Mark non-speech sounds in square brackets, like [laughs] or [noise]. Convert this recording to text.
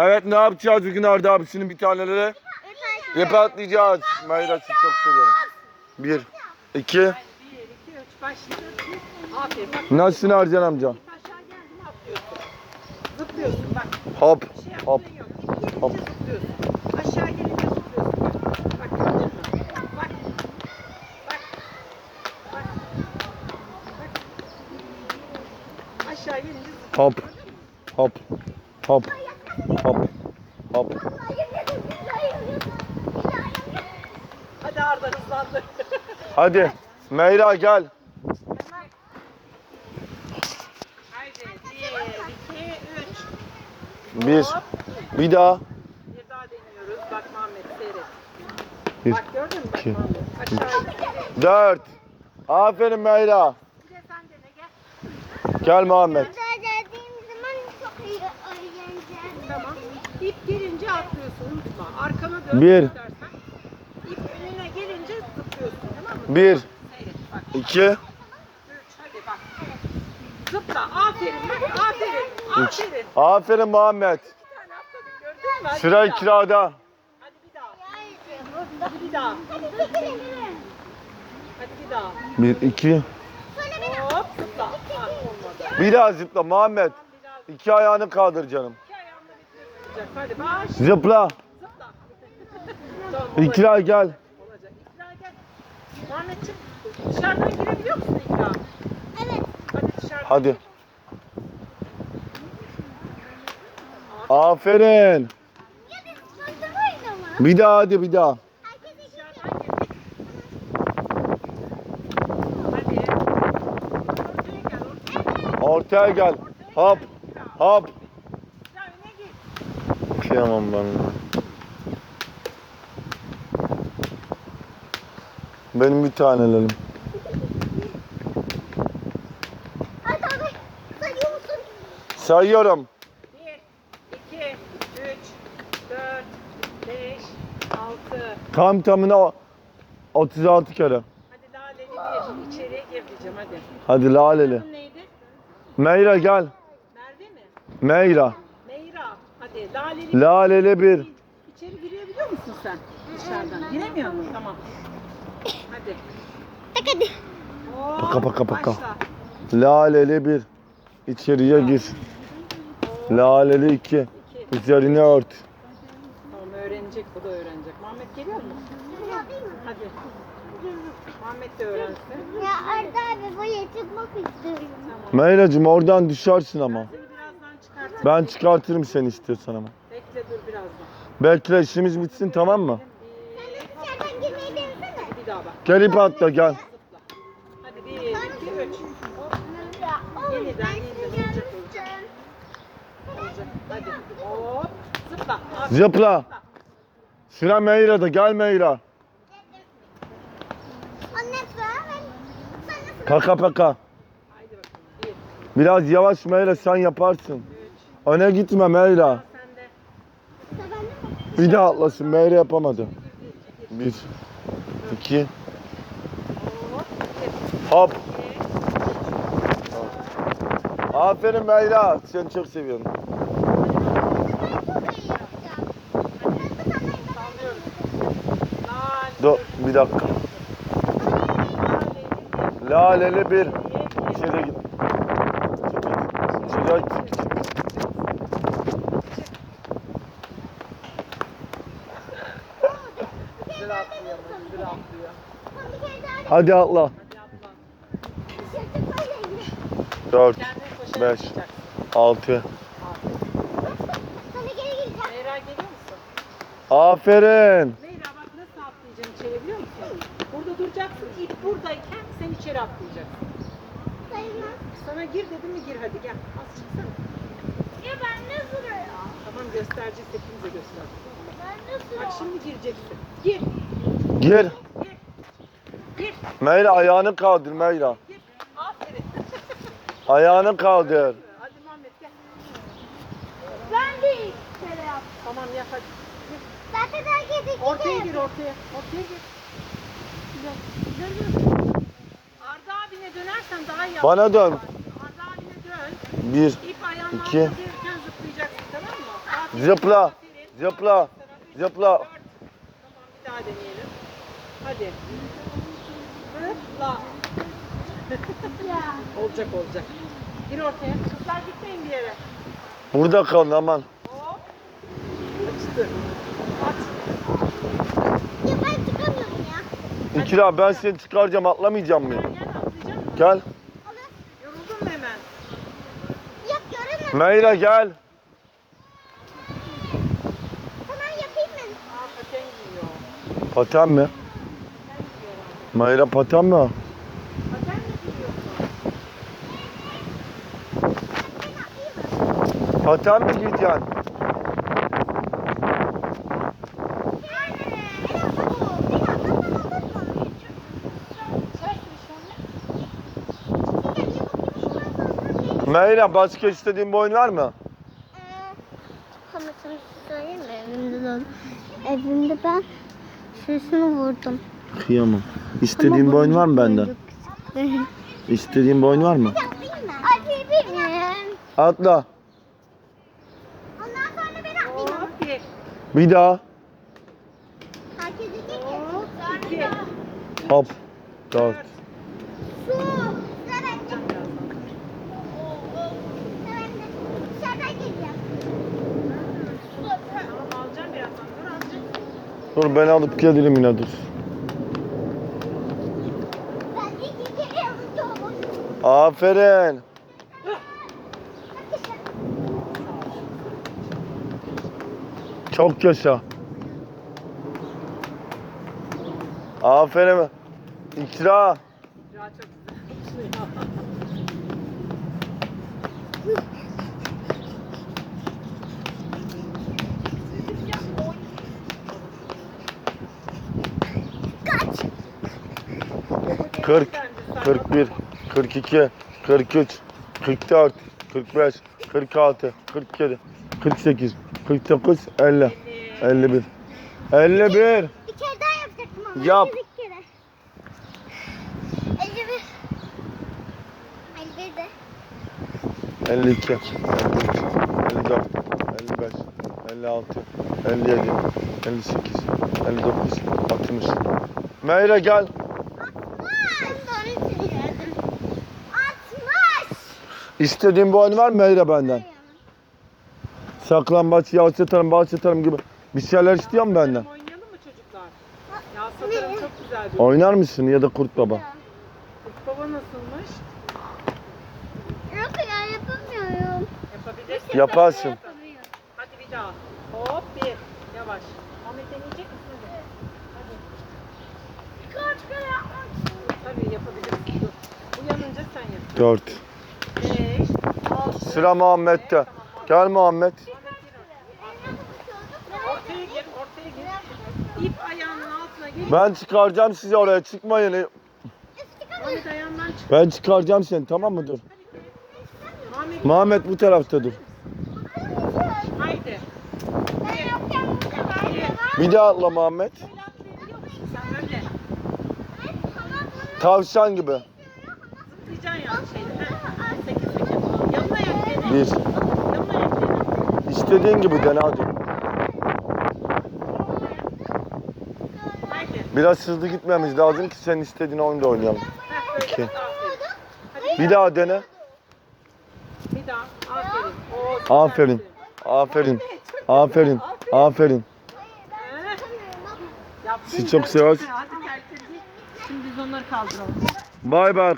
Evet ne yapacağız bugün Arda abisinin bir taneleri? İp atlayacağız. Mayra sizi çok seviyorum. Bir, iki. Nasılsın Ercan amca? Zıplıyorsun bak. Hop, hop. hop. gelince zıplıyorsun. Aşağı gelince zıplıyorsun. Bak. Bak? Bak. Bak. Bak. Aşağı gelince. Hop, hop, hop, hop, hop. Hadi Arda hızlandı. Hadi Meyra gel. Haydi. Bir, iki, üç. Bir, Hop. bir daha. Bir daha deniyoruz. Bak Muhammed seyret. Bir, Bak gördün mü? Bak iki, Muhammed. Aşağı gel. Dört. Aferin Meyra. Bir de sen dene gel. Gel Muhammed. Tamam. İp gelince atlıyorsun unutma. Arkana dön. Bir. İp önüne gelince zıplıyorsun tamam mı? Bir, Seyret bak. iki, Üç. Hadi bak. Zıpla. Aferin. Bak. Aferin. üç. Aferin. Aferin Muhammed. Bir tane atladık gördün mü? Hadi Sıra bir daha. kirada. Hadi bir daha. Hadi bir daha. Hadi bir daha. Bir, iki. Hop zıpla. Ha, olmadı. Bir daha zıpla Muhammed. İki ayağını kaldır canım. İki ayağımla bitiriyorsun. Hadi baş. Zıpla. İkra gel. Olacak. İkra gel. Muhammedciğim dışarıdan girebiliyor musun İkra? Hadi dışarıdan. Hadi. Aferin. Bir daha hadi bir daha. Ortaya gel. Hop. Hop. Kıyamam ben. Benim bir tanelerim. Sayıyorum. Bir, iki, üç, dört, beş, altı. Tam tamına 36 kere. Hadi laleli bir. İçeriye gir diyeceğim hadi. Hadi laleli. Adın neydi? Meyra gel. Merve mi? Meyra. Meyra. Hadi laleli Laleli bir. İçeri girebiliyor musun sen dışarıdan? Giremiyor musun? Tamam. Hadi. Oo, Paka paka paka. Başla. Laleli bir. İçeriye gir. Laleli iki. İki. Üzerine ört. Tamam öğrenecek bu da öğrenecek. Muhammed geliyor mu? Hadi. Muhammed de öğrensin. Ya Arda abi buraya çıkmak istiyorum. Tamam. Meyracığım oradan düşersin ama. Seni birazdan çıkartırım. Ben çıkartırım seni istiyorsan ama. Bekle dur birazdan. Bekle işimiz bitsin tamam mı? Bir, Dışarıdan girmeyi denesene. bir daha bak. Gel ip atla gel. Hadi bir, iki, üç. Yeniden, yeniden olacak olacak. Olacak. Hadi. Hop. Zıpla. Aferin. Zıpla. Sıra Meyra'da gel Meyra. Ben sana Paka paka. Haydi bakalım. Bir, Biraz yavaş Meyra sen yaparsın. Öne gitme Meyra. Sen de. sıra bende mi? Bir daha atlasın Meyra yapamadı. Bir, iki, Hop. Aferin Meyra. Seni çok seviyorum. Dur bir dakika. Lale. Laleli bir. Bir, İçeri git. İçeri git. Güzel atlıyor. Güzel atlıyor. Bir kere daha Hadi atla. Hadi atla. dışarı çıkmayla Dört, Kendin koşarak Beş. çıkacaksın. Altı. Aferin. Sana geri geleceğim. Meyra geliyor musun? Aferin. Meyra bak nasıl atlayacaksın içeri biliyor musun? Burada duracaksın. İp buradayken sen içeri atlayacaksın. Sana gir dedim mi gir hadi gel. Az çıksana. Ya ben ne sıraya? Tamam göstereceğiz hepimize göster. Ben ne Bak sıraya? şimdi gireceksin. Gir. Gir. Gir. Gir. Meyra ayağını kaldır Meyra. Gir. Aferin. Ayağını kaldır. hadi Muhammed gel. Ben de ilk kere yaptım. Tamam yap hadi. Gir. Zaten herkes iki Ortaya gir ortaya. Ortaya gir. Güzel. Güzel güzel. Arda abine dönersen daha iyi Bana dön. Arda abine dön. Bir, İp ayağının İki. altına gelirken zıplayacaksın tamam mı? Aferin. Zıpla. Aferin. Zıpla. Zıpla. Dört. Tamam bir daha deneyelim. Hadi. Zıpla. Ya. Olacak olacak. Gir ortaya. Kızlar gitmeyin bir yere. Burada kalın aman. Hop. Açtı. At. Ya ben çıkamıyorum ya. İkra ben seni çıkaracağım atlamayacağım mı? Gel gel atlayacak mısın? Gel. Yoruldun mu hemen? Yok görünmüyor. Meyra gel. Hemen yapayım mı? Aa paten giyiyor. Paten mi? Meyra paten mi? Paten mi giyiyorsun? Paten mi giyeceksin? Meyra başka istediğin bir oyun var mı? Evimde de Evimde ben sesini vurdum. Kıyamam. İstediğin bir oyun var mı benden? [laughs] İstediğin bir oyun var mı? Atla. Bir. Daha. Hop. Dört. Dur ben alıp gelirim yine dur. Ben iki kere yapacağım. Aferin. Çok yaşa. Aferin. İkra. Ya çok güzel. Kaç. 40, 41, 42, 43, 44, 45, 46, 47, 48, 49, 50, 51. 51. Bir kere daha yapacaktım ama. Yap. iki kere. Elli bir. Elli bir de. 52, 54, 55, 56, 57, 58, 59, 60. Meyra gel. İstediğin bir oyun var mı Meyra benden? Saklambaç, yağ satarım, bal satarım gibi bir şeyler istiyor mu benden? Oynayalım mı çocuklar? Ya satarım çok güzel bir. Oynar mısın ya da Kurt Baba? Kurt Baba nasılmış? Yok ya yapamıyorum. Yapabilirsin. Yaparsın. Yapamıyorum. Hadi bir daha. Hop bir. Yavaş. Ahmet deneyecek misin? Hadi. Kaç kere yapmak Tabii yapabilirsin. Dur. Uyanınca sen yap. 4. Sıra Muhammed'de. Gel Muhammed. Ahmet gir oraya. Ortaya gir. Ortaya gir. İp ayağının altına gir. Ben çıkaracağım sizi oraya çıkmayın. Ayağından çık. Ben çıkaracağım seni tamam mı dur. Muhammed bu tarafta dur. haydi. Bir daha atla Muhammed. Böyle? Sen öyle. Tavşan gibi. Zıplayacaksın yani şeyde. Heh. Seke Bir. İstediğin gibi dene hadi. Biraz hızlı gitmemiz lazım ki senin istediğin oyunda oynayalım. İki. Bir daha dene. bir daha. Aferin. Aferin. Aferin. Aferin. Sizi çok seviyoruz. Şimdi biz onları kaldıralım. Bay bay.